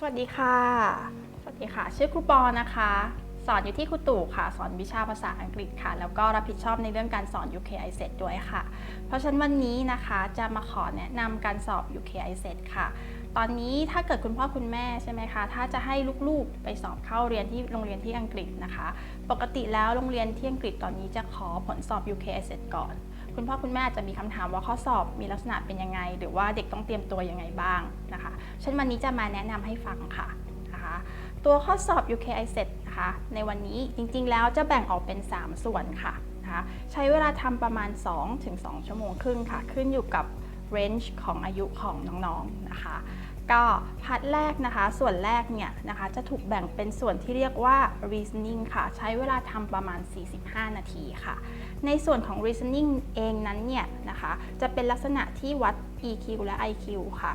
สวัสดีค่ะ สวัสดีค่ะ ชื่อครูปอนะคะ สอนอยู่ที่ครูตู่ค่ะ สอนวิชาภาษาอังกฤษค่ะ แล้วก็รับผิดชอบในเรื่องการสอน UKI set ด้วยค่ะ เพราะฉะนั้นวันนี้นะคะจะมาขอแนะนำการสอบ UKI set ค่ะ ตอนนี้ถ้าเกิดคุณพ่อคุณแม่ใช่ไหมคะ ถ้าจะให้ลูกๆไปสอบเข้าเรียนที่โรงเรียนที่อังกฤษนะคะ ปกติแล้วโรงเรียนที่อังกฤษตอนนี้จะขอผลสอบ UKI set ก่อน คุณพ่อคุณแม่อาจจะมีคำถามว่าข้อสอบมีลักษณะเป็นยังไง หรือว่าเด็กต้องเตรียมตัวยังไงบ้างนะคะฉันวันนี้จะมาแนะนำให้ฟังค่ะนะคะตัวข้อสอบ UKI set นะคะในวันนี้จริงๆแล้วจะแบ่งออกเป็น 3 ส่วนค่ะนะคะใช้เวลาทำประมาณ 2-2 ชั่วโมงครึ่งค่ะ ขึ้นอยู่กับ range ของอายุของน้องๆนะคะ ก็พาร์ทแรกนะคะ ส่วนแรกเนี่ยนะคะจะถูกแบ่งเป็นส่วนที่เรียกว่า reasoning ค่ะ ใช้เวลาทำประมาณ 45 นาทีค่ะ ในส่วนของ reasoning เองนั้นเนี่ยนะคะ จะเป็นลักษณะที่วัด EQ และ IQ ค่ะ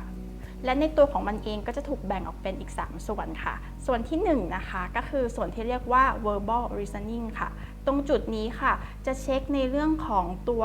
และในตัวของมันเองก็จะถูกแบ่งออกเป็นอีก 3 ส่วนค่ะ ส่วนที่1นะคะก็คือส่วนที่เรียกว่า verbal reasoning ค่ะ ตรงจุดนี้ค่ะ จะเช็คในเรื่องของตัว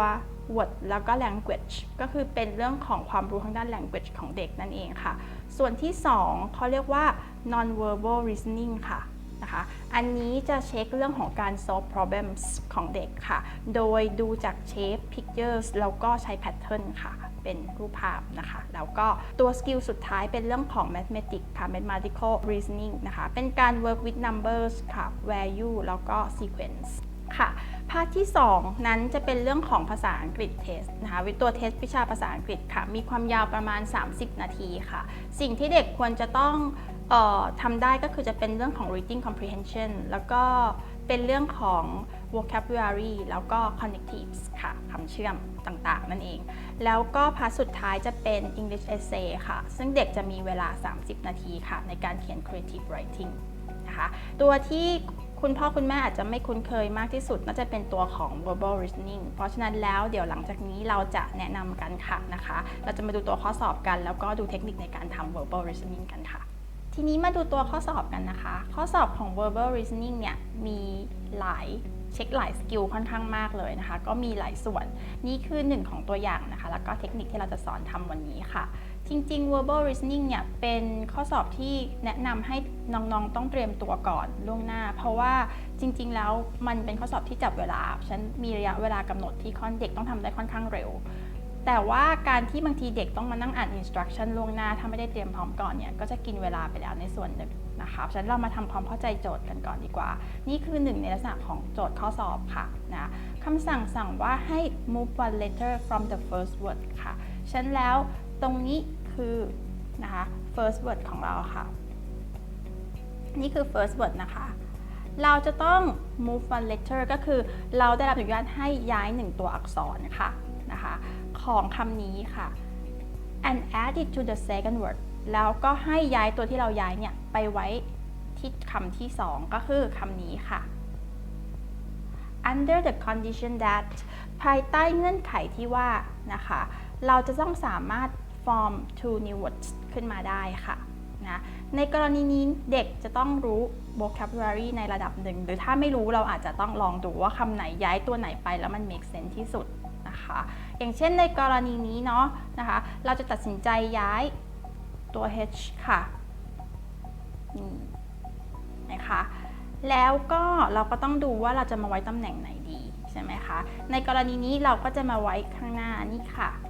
word แล้วก็ language ก็คือเป็นเรื่องของความรู้ทางด้าน language ของเด็กนั่นเองค่ะ ส่วนที่ 2เขาเรียกว่า non verbal reasoning ค่ะนะคะอันนี้จะเช็คเรื่องของการ solve problems ของเด็กค่ะ โดยดูจาก shape pictures แล้วก็ใช้ pattern ค่ะ เป็นรูปภาพนะคะ แล้วก็ตัวสกิลสุดท้ายเป็นเรื่องของ mathematics ค่ะ mathematical reasoning นะคะ เป็นการ work with numbers ค่ะ value แล้วก็ sequence ค่ะ ภาคที่ 2 นั้นจะเป็นเรื่องของภาษาอังกฤษเทสนะคะวิตัวเทสวิชาภาษาอังกฤษค่ะ มีความยาวประมาณ 30 นาทีค่ะ สิ่งที่เด็กควรจะต้องออทำได้ก็คือจะเป็นเรื่องของ reading comprehension แล้วก็เป็นเรื่องของ vocabulary แล้วก็ connectives ค่ะคำเชื่อมต่างๆ นั่นเอง แล้วก็พาร์ทสุดท้ายจะเป็น English essay ค่ะ ซึ่งเด็กจะมีเวลา 30 นาทีค่ะ ในการเขียน creative writing นะคะ ตัวที่ คุณพ่อคุณแม่อาจจะไม่คุ้นเคยมากที่สุด น่าจะเป็นตัวของ verbal reasoning เพราะฉะนั้นแล้วเดี๋ยวหลังจากนี้เราจะแนะนำกันค่ะนะคะ เราจะมาดูตัวข้อสอบกัน แล้วก็ดูเทคนิคในการทำ verbal reasoning กันค่ะ ทีนี้มาดูตัวข้อสอบกันนะคะ ข้อสอบของ verbal reasoning เนี่ยมีหลายเช็คหลายสกิลค่อนข้างมากเลยนะคะ ก็มีหลายส่วน นี่คือหนึ่งของตัวอย่างนะคะ แล้วก็เทคนิคที่เราจะสอนทำวันนี้ค่ะ จริง ๆ verbal reasoning เนี่ยเป็นข้อสอบที่แนะนำให้น้อง ๆ ต้องเตรียมตัวก่อนล่วงหน้า เพราะว่าจริง ๆ แล้วมันเป็นข้อสอบที่จับเวลาฉันมีระยะเวลากำหนดที่ค่อนเด็กต้องทำได้ค่อนข้างเร็ว แต่ว่าการที่บางทีเด็กต้องมานั่งอ่าน instruction ล่วงหน้า ถ้าไม่ได้เตรียมพร้อมก่อนเนี่ยก็จะกินเวลาไปแล้วในส่วนหนึ่งนะคะฉะนั้นเรามาทำความเข้าใจโจทย์กันก่อนดีกว่า นี่คือหนึ่งในลักษณะของโจทย์ข้อสอบค่ะนะคำสั่งสั่งว่าให้ move one letter from the first word ค่ะ ฉะนั้นแล้วตรงนี้ คือนะคะ first word ของเราค่ะ นี่คือ first word นะคะ เราจะต้อง move one letter ก็คือเราได้รับอนุญาตให้ย้ายหนึ่งตัวอักษรค่ะนะคะ ของคำนี้ค่ะ and add it to the second word แล้วก็ให้ย้ายตัวที่เราย้ายเนี่ย ไปไว้ที่คำที่สองก็คือคำนี้ค่ะ under the condition that ภายใต้เงื่อนไขที่ว่านะคะ เราจะต้องสามารถ form two new words ขึ้นมาได้ค่ะนะในกรณีนี้เด็กจะต้องรู้ vocabulary ในระดับหนึ่ง หรือถ้าไม่รู้เราอาจจะต้องลองดูว่าคำไหนย้ายตัวไหนไปแล้วมัน make sense ที่สุดนะคะ อย่างเช่นในกรณีนี้เนาะนะคะ เราจะตัดสินใจย้ายตัว h ค่ะนี่นะคะแล้วก็เราก็ต้องดูว่าเราจะมาไว้ตำแหน่งไหนดีใช่ไหมคะ ในกรณีนี้เราก็จะมาไว้ข้างหน้านี่ค่ะนะคะ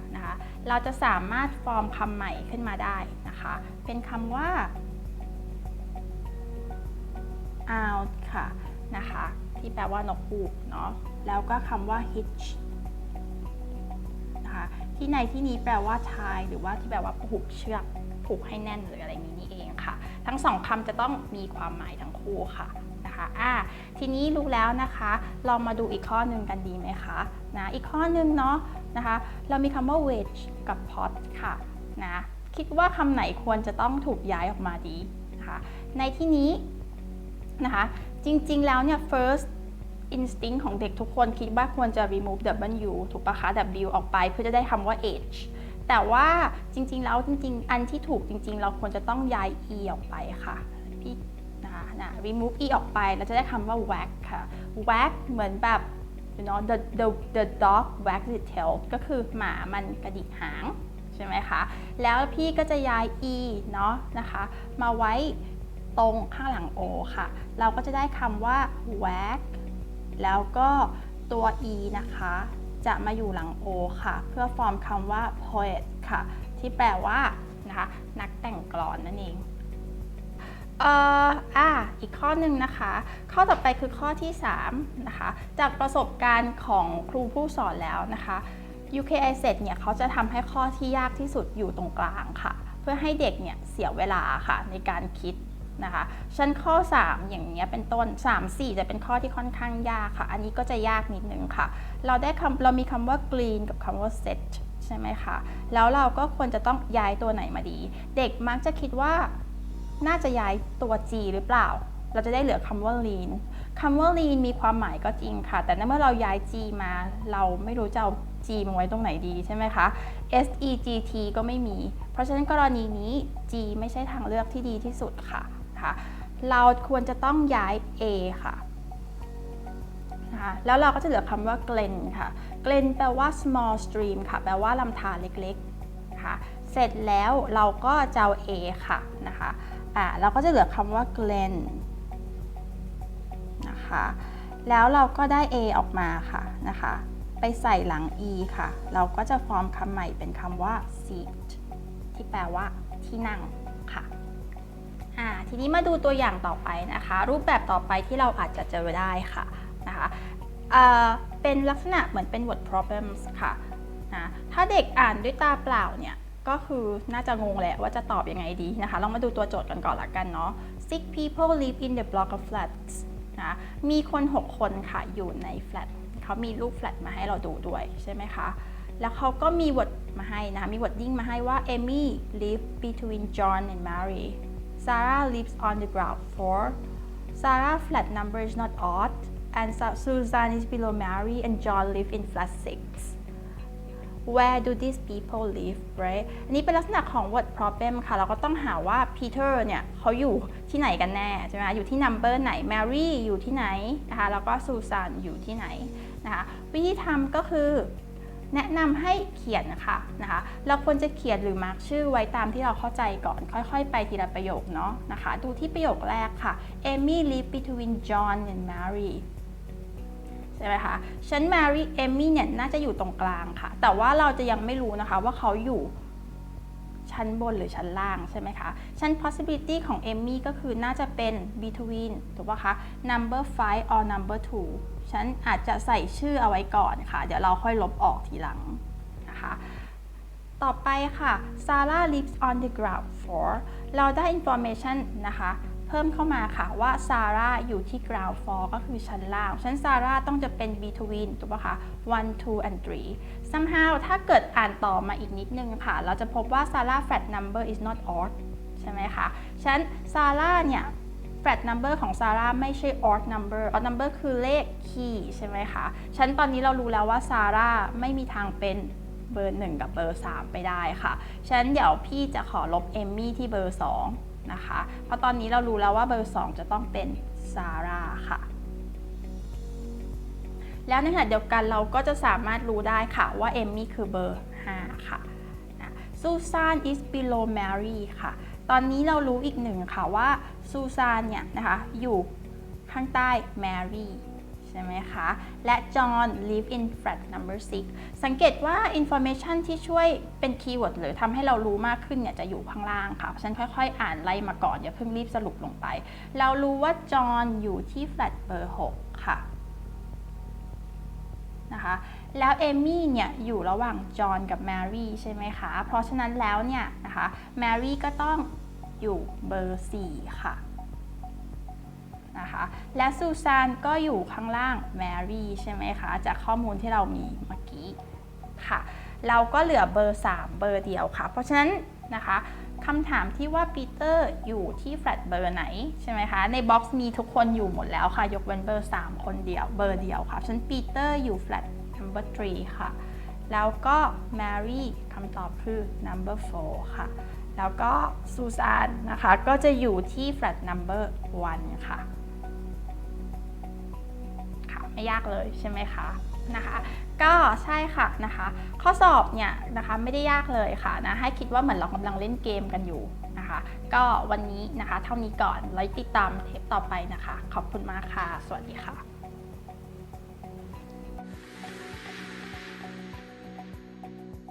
เราจะสามารถฟอร์มคำใหม่ขึ้นมาได้นะคะ เป็นคำว่า out ค่ะนะคะ ที่แปลว่านกฮูกเนาะแล้วก็คำว่า hitch นะคะที่ในที่นี้แปลว่าชาย หรือว่าที่แปลว่าผูกเชือกผูกให้แน่นหรืออะไรนี้นี่เองค่ะ ทั้งสองคำจะต้องมีความหมายทั้งคู่ค่ะนะคะอ่าทีนี้รู้แล้วนะคะเรามาดูอีกข้อหนึ่งกันดีไหมคะนะอีกข้อหนึ่งเนาะ นะคะ เรามีคำว่า wedge กับ pot ค่ะนะคิดว่าคำไหนควรจะต้องถูกย้ายออกมาดีนะคะในที่นี้นะคะจริงๆแล้วเนี่ย first instinct ของเด็กทุกคนคิดว่าควรจะ remove W ถูกปะคะ W ออกไปเพื่อจะได้คำว่า age แต่ว่าจริงๆแล้วจริงๆ อันที่ถูกจริงๆ เราควรจะต้องย้าย e ออกไปค่ะพี่นะนะ remove e ออกไปเราจะได้คำว่า wag ค่ะ wag เหมือนแบบ you know the the the dog wags its tail ก็คือหมามันกระดิกหางใช่ไหมคะ แล้วพี่ก็จะย้าย e เนาะนะคะ มาไว้ตรงข้างหลัง o ค่ะ เราก็จะได้คำว่า wag แล้วก็ตัว e นะคะ จะมาอยู่หลัง o ค่ะ เพื่อฟอร์มคำว่า poet ค่ะ ที่แปลว่านะคะนักแต่งกลอนนั่นเอง เอ่ออ่าอีกข้อหนึ่งนะคะ ข้อต่อไปคือข้อที่3นะคะจากประสบการณ์ของครูผู้สอนแล้วนะคะ UKI set เนี่ยเขาจะทำให้ข้อที่ยากที่สุดอยู่ตรงกลางค่ะ เพื่อให้เด็กเนี่ยเสียเวลาค่ะในการคิดนะคะชั้นข้อ 3 อย่างเงี้ยเป็นต้น 3 4 จะเป็นข้อที่ค่อนข้างยากค่ะ อันนี้ก็จะยากนิดนึงค่ะ เราได้คำเรามีคำว่า green กับคำว่า set ใช่ไหมคะ แล้วเราก็ควรจะต้องย้ายตัวไหนมาดี เด็กมักจะคิดว่า น่าจะย้ายตัว G หรือเปล่า เราจะได้เหลือคำว่า lean คำว่า lean มีความหมายก็จริงค่ะ แต่ในเมื่อเราย้าย G มา เราไม่รู้จะเอา G มาไว้ตรงไหนดีใช่ไหมคะ S E G T ก็ไม่มี เพราะฉะนั้นกรณีนี้ G ไม่ใช่ทางเลือกที่ดีที่สุดค่ะนะคะเราควรจะต้องย้าย A ค่ะนะคะแล้วเราก็จะเหลือคำว่า glen ค่ะ glen แปลว่า small stream ค่ะ แปลว่าลำธารเล็กๆค่ะ เสร็จแล้วเราก็จะเอา A ค่ะนะคะ อ่าเราก็จะเหลือคำว่า Glen นะคะ แล้วเราก็ได้ A ออกมาค่ะนะคะ ไปใส่หลัง E ค่ะ เราก็จะฟอร์มคำใหม่เป็นคำว่า seat ที่แปลว่าที่นั่งค่ะอ่าทีนี้มาดูตัวอย่างต่อไปนะคะ รูปแบบต่อไปที่เราอาจจะเจอได้ค่ะนะคะเป็นลักษณะเหมือนเป็น word problems ค่ะนะถ้าเด็กอ่านด้วยตาเปล่าเนี่ย ก็คือน่าจะงงแหละว่าจะตอบยังไงดีนะคะ ลองมาดูตัวโจทย์กันก่อนละกันเนาะ six people live in the block of flats นะมีคน 6 คนค่ะอยู่ใน flat เขามีรูป flat มาให้เราดูด้วยใช่ไหมคะ แล้วเขาก็มี word มาให้นะคะมี wording มาให้ว่า Amy live between John and Mary Sarah lives on the ground floor Sarah flat number is not odd and Susan is below Mary and John live in flat 6 Where do these people live right อันนี้เป็นลักษณะของ word problem ค่ะ เราก็ต้องหาว่า Peter เนี่ยเขาอยู่ที่ไหนกันแน่ใช่ไหมอยู่ที่ number ไหน Mary อยู่ที่ไหนนะคะ แล้วก็ Susan อยู่ที่ไหนนะคะ วิธีทำก็คือแนะนำให้เขียนนะคะนะคะ เราควรจะเขียนหรือมาร์กชื่อไว้ตามที่เราเข้าใจก่อน ค่อยๆ ไปทีละประโยคเนาะนะคะ ดูที่ประโยคแรกค่ะ Amy live between John and Mary ใช่ไหมคะฉัน Mary Amy เนี่ยน่าจะอยู่ตรงกลางค่ะ แต่ว่าเราจะยังไม่รู้นะคะว่าเขาอยู่ชั้นบนหรือชั้นล่างใช่ไหมคะ ชั้น possibility ของ Amy ก็คือน่าจะเป็น between ถูกปะคะ number 5 or number 2 ฉันอาจจะใส่ชื่อเอาไว้ก่อนค่ะ เดี๋ยวเราค่อยลบออกทีหลังนะคะ ต่อไปค่ะ Sarah lives on the ground floor เราได้ information นะคะ เพิ่มเข้ามาค่ะว่าซาร่าอยู่ที่ ground floor ก็คือชั้นล่างชั้นซาร่าต้องจะเป็น between ถูกปะคะ one two and three somehow ถ้าเกิดอ่านต่อมาอีกนิดนึงค่ะ เราจะพบว่าซาร่า flat number is not odd ใช่ไหมคะฉะนั้นซาร่าเนี่ย flat number ของซาร่าไม่ใช่ odd number odd number คือเลขคี่ใช่ไหมคะฉันตอนนี้เรารู้แล้วว่าซาร่าไม่มีทางเป็นเบอร์ 1 กับเบอร์ 3 ไปได้ค่ะชั้นเดี๋ยวพี่จะขอลบเอมมี่ที่เบอร์ 2 นะคะ เพราะตอนนี้เรารู้แล้วว่าเบอร์ 2 จะต้องเป็นซาร่าค่ะ แล้วในขณะเดียวกันเราก็จะสามารถรู้ได้ค่ะว่าเอมมี่คือเบอร์ 5 ค่ะซูซาน is below Mary ค่ะ ตอนนี้เรารู้อีกหนึ่งค่ะว่าซูซานเนี่ยนะคะอยู่ข้างใต้ Mary ใช่ไหมคะ และ John live in flat number 6 สังเกตว่า information ที่ช่วยเป็นคีย์เวิร์ดหรือทำให้เรารู้มากขึ้นเนี่ยจะอยู่ข้างล่างค่ะ เพราะฉะนั้นค่อยๆ อ่านไล่มาก่อน อย่าเพิ่งรีบสรุปลงไป เรารู้ว่า John อยู่ที่ flat เบอร์ 6 ค่ะนะคะแล้วเอมี่เนี่ยอยู่ระหว่างจอห์นกับแมรี่ใช่ไหมคะ เพราะฉะนั้นแล้วเนี่ยนะคะแมรี่ก็ต้องอยู่เบอร์ 4 ค่ะ นะคะและซูซานก็อยู่ข้างล่างแมรี่ใช่ไหมคะจากข้อมูลที่เรามีเมื่อกี้ค่ะ เราก็เหลือเบอร์ 3 เบอร์เดียวค่ะ เพราะฉะนั้นนะคะคำถามที่ว่าปีเตอร์อยู่ที่แฟลตเบอร์ไหนใช่ไหมคะ ในบ็อกซ์มีทุกคนอยู่หมดแล้วค่ะ ยกเว้นเบอร์ 3 คนเดียวเบอร์เดียวค่ะฉันปีเตอร์อยู่แฟลต number 3 ค่ะ แล้วก็แมรี่คำตอบคือ number 4 ค่ะ แล้วก็ซูซานนะคะ ก็จะอยู่ที่ flat number 1 ค่ะค่ะ ไม่ยากเลยใช่ไหมคะนะคะก็ใช่ค่ะนะคะ ข้อสอบเนี่ยนะคะไม่ได้ยากเลยค่ะนะให้คิดว่าเหมือนเรากำลังเล่นเกมกันอยู่นะคะ ก็วันนี้นะคะเท่านี้ก่อนแล้วติดตามเทปต่อไปนะคะ ขอบคุณมากค่ะ สวัสดีค่ะ